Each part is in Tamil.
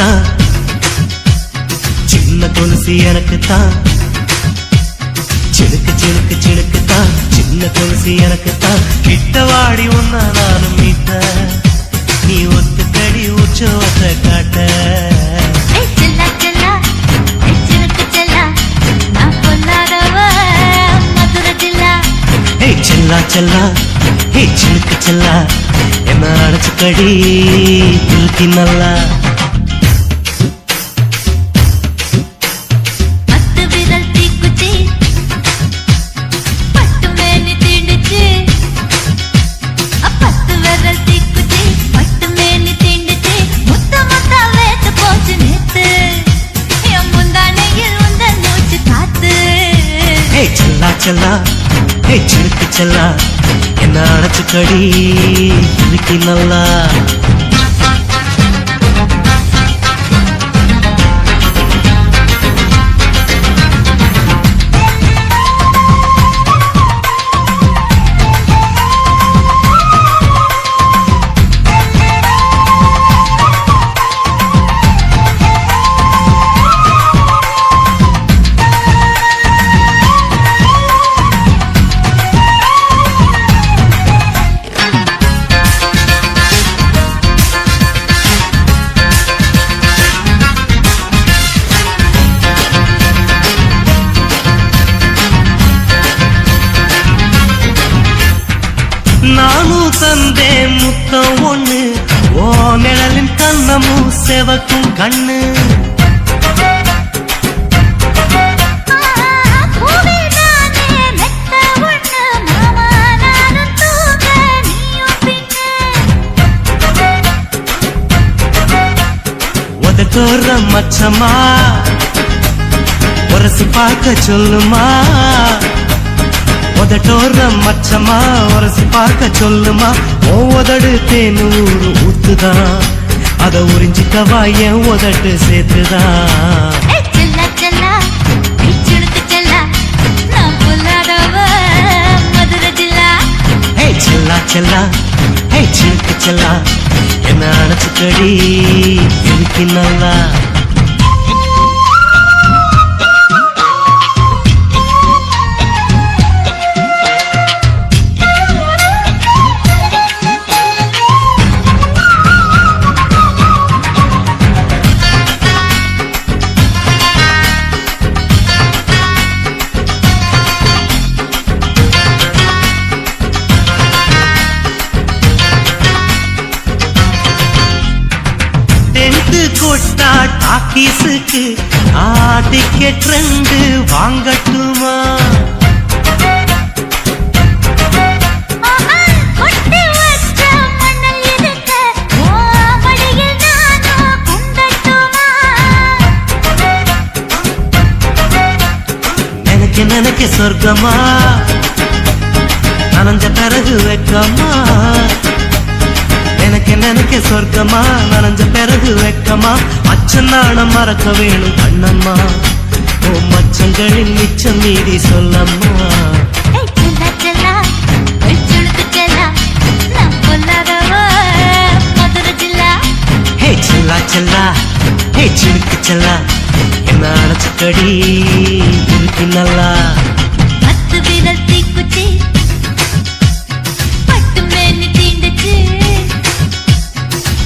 தான் சின்ன கொலுசு எனக்கு தான் சிணுக்கு சிணுக்கு சிணுக்கு தான் சின்ன கொலுசு எனக்கு தான் கிட்ட வாடி உன்னா நானும் மீட்ட நீ ஒத்துக்கடி உற்சவத்தை காட்ட. செல்லா செல்லா. ஏய் சினுக்கு செல்லா. நான் பொல்லாதவ. மதுரை ஜில்லா. ஏய் சிணுக்கு செல்லா என்ன அடைச்சுக்கடி இழுத்தி நல்லா? முத்தம் ஒண்ணு. ஓ நிழலின் கண்ணமும் செவக்கும் கண்ணு. பூவே மச்சமா உரசி பார்க்க சொல்லுமா. உதட்டோர மச்சமா? உரசி பார்க்க சொல்லுமா? ஓ உதடு தேனூறு ஊத்துதான் அத உறிஞ்சிக்கவா? என் உதட்டு சேர்த்துதான் செல்லா செல்லா ஏய் சிலுக்கு செல்லா. என்ன அணைச்சுக்கடி? நல்லா எனக்கு நினைக்க சொர்க்கமா? நனைஞ்ச பிறகு வெக்கமா? எனக்கு நினைக்க சொர்க்கமா? நனைஞ்ச பிறகு வெக்கமா? அச்ச நாணம் மறக்க வேணும் கண்ணம்மா. ஓ மச்சங்களின் மிச்சம் மீதி சொல்லம்மா. செல்லா. ஹே சிலுக்கு செல்லா. என்ன அணைச்சுக்கடி இருக்கு நல்லா. பத்து விரல் தீக்குச்சி. பட்டு மேனி தீண்டுச்சு.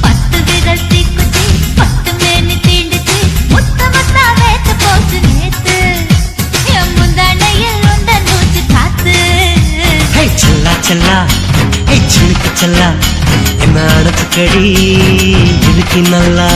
பத்து விரல் தீக்குச்சி. பட்டு மேனி தீண்டுச்சு. முத்த முத்தா வேத்து போச்சு நேத்து. என் முந்தானையில் உண்ட நூச்சு காத்து. ஹே செல்லா செல்லா. ஹே சிலுக்கு செல்லா. என்ன அணைச்சுக்கடி இருக்கு நல்லா.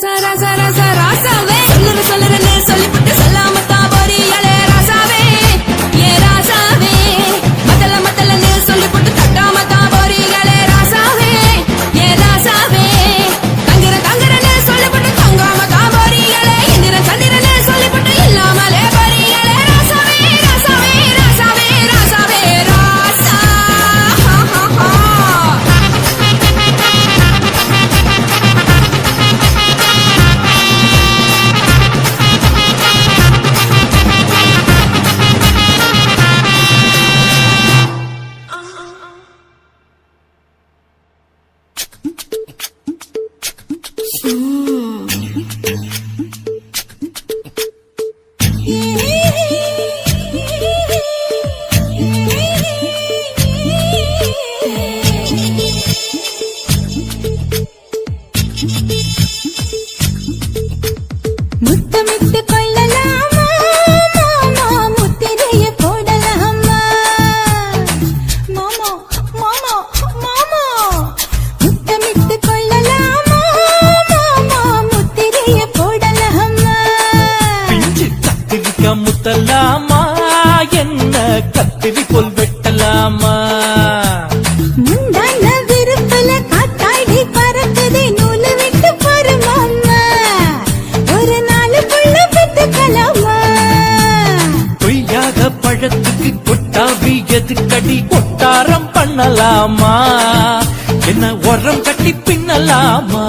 zara zara கத்திரிக்கோல் வெட்டலாமா? பழத்துக்கு கொட்டாவி எதுக்கடி கொட்டாரம் பண்ணலாமா? என்ன உரம் கட்டி பின்னலாமா?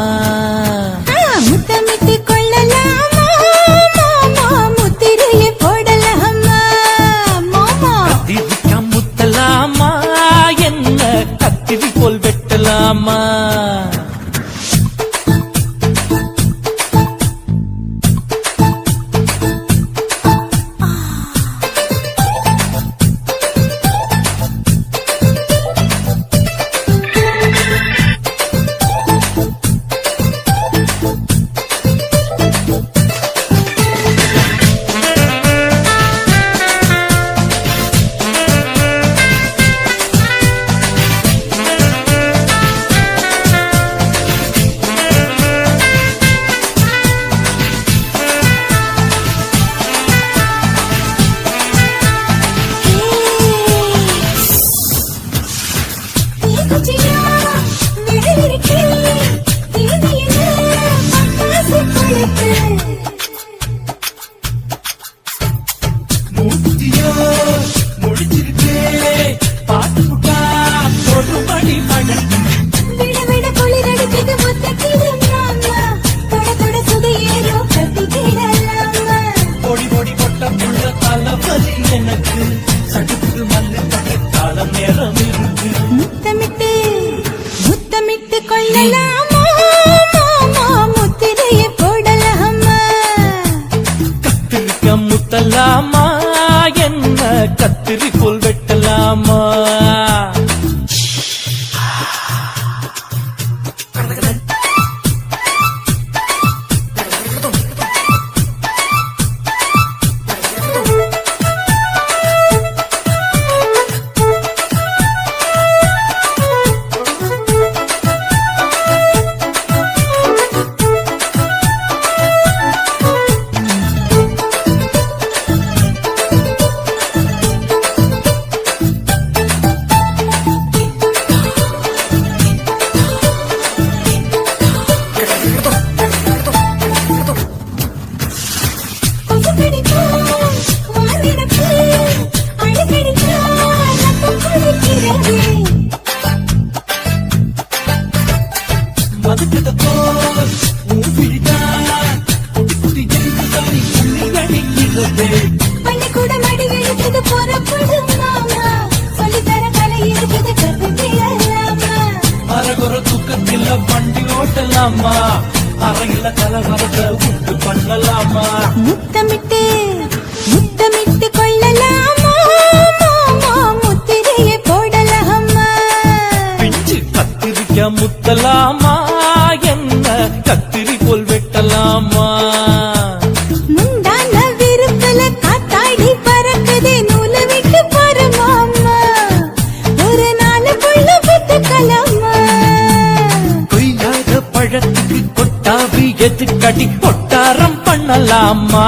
சொல்லுது. பள்ளிக்கூட மடி இழுக்குது புறப்படும் மாமா. சொல்லித்தர கலை இருக்குது அரகுற தூக்கத்தில் வண்டி ஓட்டலாமா? அறையில கலவரத்தை உண்டு பண்ணலாமா? முத்தமிட்டு முத்தமிட்டு கொள்ளலாமா? முத்திரையை போடலாமா? முத்தலாமா? என்ன கத்திரி போல் வெட்டலாமா? கட்டி கொட்டாரம் பண்ணலாமா?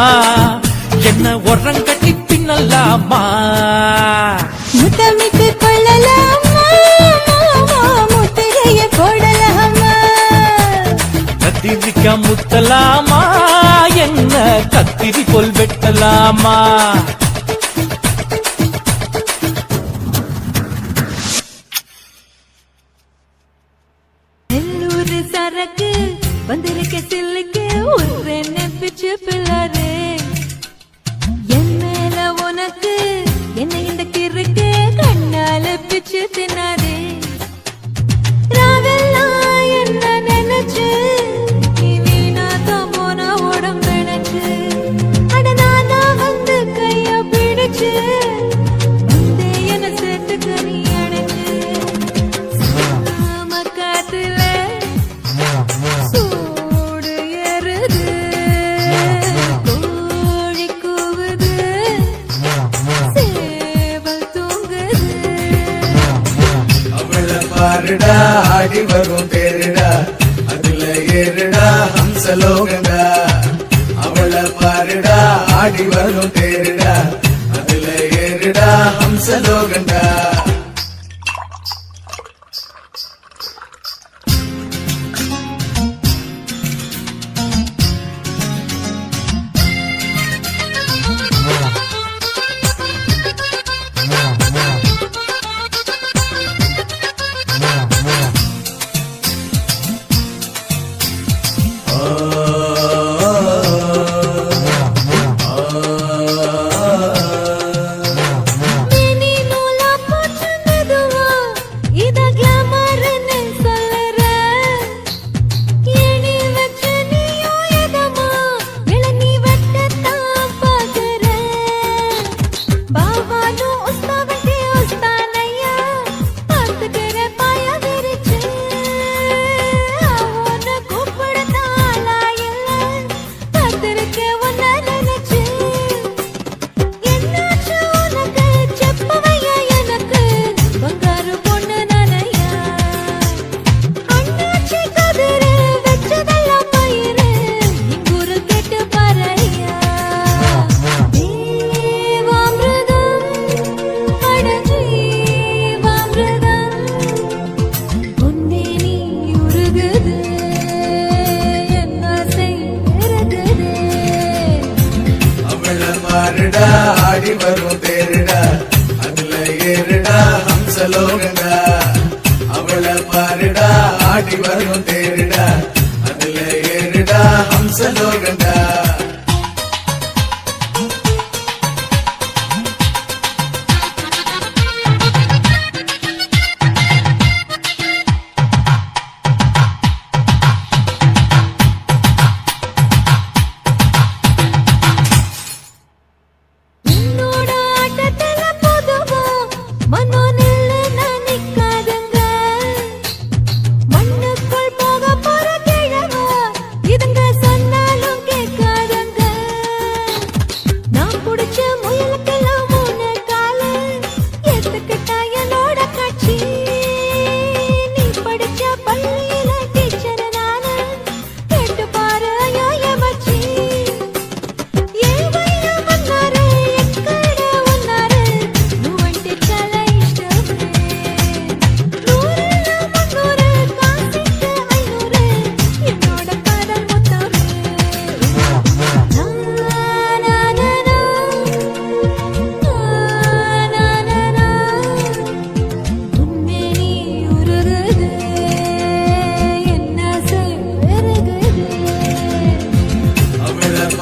என்ன உரம் கட்டி பின்னலாமா? முத்தமிட்டு கொள்ளலாமா? முத்திரையை போடலாமா? கத்திரிக்கா முத்தலாமா? என்ன கத்திரி போல் வெட்டலாமா? சரக்கு வந்து পিলারে பாருடா ஆடி வரும் பேருடா. அதுல ஏறுடா ஹம்சலோகடா. அவளை பாருடா ஆடி வரும் பேருடா. அதுல ஏறுடா ஹம்சலோகண்டா హంసలో గంగా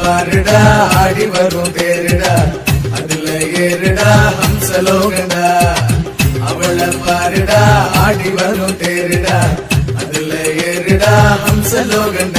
பாருடா ஆடி வரும் பேருடா அதுல ஏறுடா ஹம்சலோகண்டா அவளை பாருடா ஆடி வரும் தேருடா. அதுல ஏறுடா ஹம்சலோகண்டா